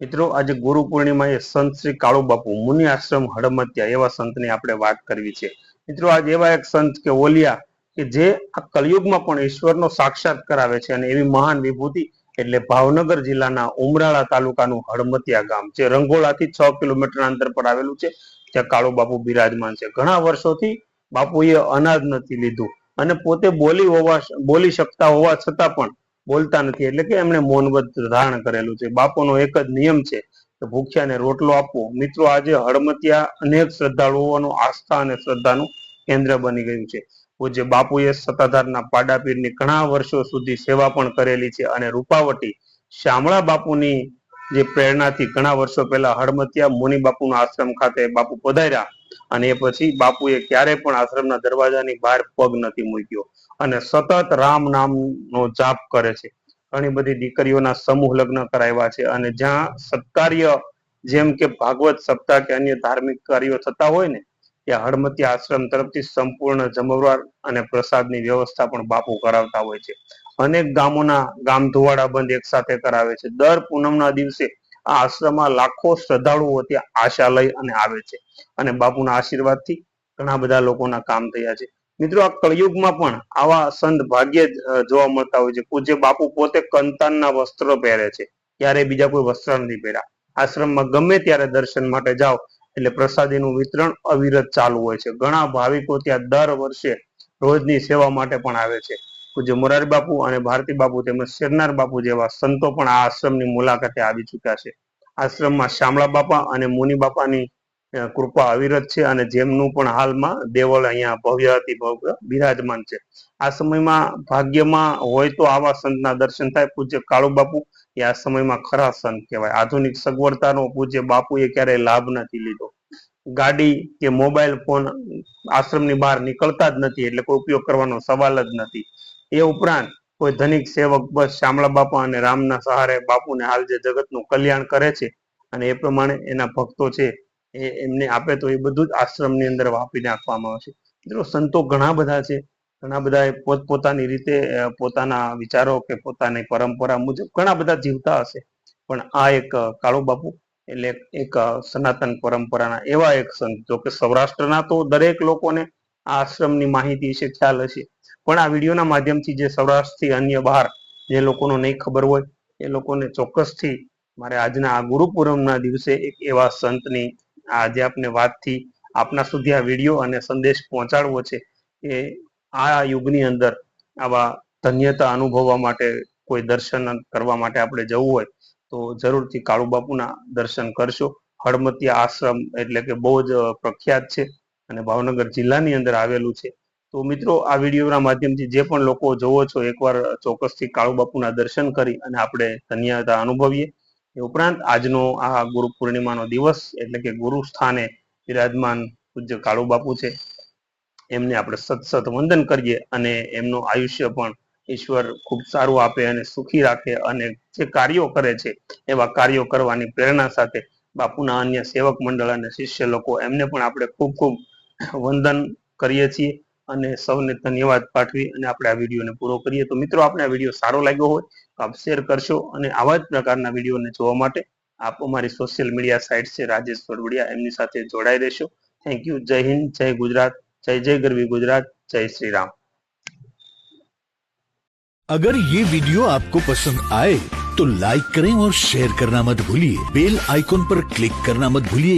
મિત્રો, આજે ગુરુ પૂર્ણિમા એ સંત શ્રી કાળુ બાપુ મુનિ આશ્રમ હડમત્યા એવા સંતની આપણે વાત કરવી છે. મિત્રો, આજે એવા એક સંત કે ઓલિયા કે જે આ કલયુગમાં પણ ઈશ્વરનો સાક્ષાત કરાવે છે અને એવી મહાન વિભૂતિ એટલે ભાવનગર જિલ્લાના ઉમરાળા તાલુકાનું હડમતિયા ગામ જે રંગોળાથી છ કિલોમીટર અંતર પર આવેલું છે. ત્યાં કાળુ બાપુ બિરાજમાન છે. ઘણા વર્ષોથી બાપુએ અનાજ નથી લીધું અને પોતે બોલી હોવા બોલી શકતા હોવા છતાં પણ બોલતા નથી. એટલે કે એમણે મૌનવ્રત ધારણ કરેલું છે. બાપુનો એક જ નિયમ છે કે ભૂખ્યાને રોટલો આપવો. મિત્રો, આજે હળમતિયા અનેક શ્રદ્ધાળુઓનું આસ્થા અને શ્રદ્ધાનું કેન્દ્ર બની ગયું છે. પૂજ્ય બાપુએ સત્તાધારના પાડાપીરની ઘણા વર્ષો સુધી સેવા પણ કરેલી છે અને રૂપાવટી શામળા બાપુની જે પ્રેરણાથી ઘણા વર્ષો પહેલા હળમતિયા મુનિ બાપુના આશ્રમ ખાતે બાપુ પધાર્યા. અને એ પછી બાપુએ ક્યારે પણ આશ્રમના દરવાજાની બહાર પગ નથી મૂક્યો. અને સતત રામ નામનો જાપ કરે છે. ઘણી બધી દીકરીઓના સમૂહ લગ્ન કરાવ્યા છે અને જ્યાં સત્કાર્ય જેમ કે ભાગવત સપ્તાહ કે અન્ય ધાર્મિક કાર્યો થતા હોય ને, ત્યાં હળમતી આશ્રમ તરફથી સંપૂર્ણ જમવાર અને પ્રસાદની વ્યવસ્થા પણ બાપુ કરાવતા હોય છે. અનેક ગામોના ગામ ધોવાડા બંધ એક સાથે કરાવે છે. દર પૂનમના દિવસે આ આશ્રમમાં લાખો શ્રદ્ધાળુઓ ત્યાં આશા લઈ અને આવે છે. અને બાપુના આશીર્વાદથી ઘણા બધા લોકોના કામ થયા છે. મિત્રો, આ કળિયુગમાં પણ આવા સંત ભાગ્ય જોવા મળતા હોય છે. પૂજ્ય બાપુ પોતે કંતાનના વસ્ત્રો પહેરે છે. ત્યારે બીજા કોઈ વસ્ત્ર નથી પહેર્યા. આશ્રમમાં ગમે ત્યારે દર્શન માટે જાઓ એટલે પ્રસાદીનું વિતરણ અવિરત ચાલુ હોય છે. ઘણા ભાવિકો ત્યાં દર વર્ષે રોજની સેવા માટે પણ આવે છે. પૂજ્ય મોરારી બાપુ અને ભારતી બાપુ તેમજ શેરનાર બાપુ જેવા સંતો પણ આ આશ્રમની મુલાકાતે આવી ચુક્યા છે. આશ્રમમાં શામળા બાપા અને મુનિ બાપાની કૃપા અવિરત છે અને જેમનું પણ હાલમાં દેવળ અહીંયા ભવ્ય અતિ ભવ્ય બિરાજમાન છે. આ સમયમાં ભાગ્યમાં હોય તો આવા સંતના દર્શન થાય. પૂજ્ય કાળુ બાપુ એ આ સમયમાં ખરા સંત કહેવાય. આધુનિક સગવડતાનો પૂજ્ય બાપુએ ક્યારેય લાભ નથી લીધો. ગાડી કે મોબાઈલ ફોન આશ્રમની બહાર નીકળતા જ નથી એટલે કોઈ ઉપયોગ કરવાનો સવાલ જ નથી. એ ઉપરાંત કોઈ ધનિક સેવક બસ શામળા બાપા અને રામના સહારે બાપુને હાલ જે જગતનું કલ્યાણ કરે છે અને એ પ્રમાણે એના ભક્તો છે, એ એમને આપે તો એ બધું જ આશ્રમની અંદર વાપી નાખવામાં આવે છે. મિત્રો, સંતો ઘણા બધા છે. ઘણા બધા પોતપોતાની રીતે પોતાના વિચારો કે પોતાની પરંપરા મુજબ ઘણા બધા જીવતા હશે. પણ આ એક કાળો બાપુ એટલે એક સનાતન પરંપરાના એવા એક સંત, જો કે સૌરાષ્ટ્રના તો દરેક લોકોને આ આશ્રમની માહિતી વિશે ખ્યાલ હશે. પણ આ વિડીયોના માધ્યમથી જે સૌરાષ્ટ્રથી અન્ય બહાર જે લોકોનો નહીં ખબર હોય, એ લોકોને ચોક્કસથી મારે આજના આ ગુરુપૂરમના દિવસે એક એવા સંતની આજે આપને વાતથી આપના સુધી આ વીડિયો અને સંદેશ પહોંચાડવો છે કે આ યુગની અંદર આવા ધન્યતા અનુભવવા માટે કોઈ દર્શન કરવા માટે આપણે જવું હોય, તો જરૂરથી કાળુ બાપુના દર્શન કરશો. હળમતિયા આશ્રમ એટલે કે બહુ જ પ્રખ્યાત છે અને ભાવનગર જિલ્લાની અંદર આવેલું છે. તો મિત્રો, આ વિડીયોના માધ્યમથી જે પણ લોકો જોવો છો, એકવાર ચોક્કસથી કાળુ બાપુના દર્શન કરી અને આપણે ધન્યતા અનુભવીએ. એ ઉપરાંત આજનો આ ગુરુ પૂર્ણિમાનો દિવસ એટલે કે ગુરુ સ્થાને વિરાજમાન પૂજ્ય કાળુ બાપુ છે, એમને આપણે સત સત વંદન કરીએ અને એમનું આયુષ્ય પણ ઈશ્વર ખૂબ સારું આપે અને સુખી રાખે અને જે કાર્યો કરે છે, એવા કાર્યો કરવાની પ્રેરણા સાથે બાપુના અન્ય સેવક મંડળ અને શિષ્ય લોકો એમને પણ આપણે ખૂબ ખૂબ વંદન કરીએ છીએ. અને સૌને ધન્યવાદ પાઠવી અને આપણે આ વિડીયોને પૂરો કરીએ તો મિત્રો આપણે આ વિડીયો સારો લાગ્યો હોય તો આપ શેર કરશો અને આવા જ પ્રકારના વિડીયોને જોવા માટે આપ અમારી સોશિયલ મીડિયા સાઇટ છે રાજેશ વડવડિયા એમની સાથે જોડાઈ રહેશો થેન્ક યુ જય હિન્દ જય ગુજરાત જય જય ગરવી ગુજરાત જય શ્રી રામ अगर ये वीडियो आपको पसंद आए तो लाइक करें और शेयर करना मत भूलिए बेल आइकॉन पर क्लिक करना मत भूलिए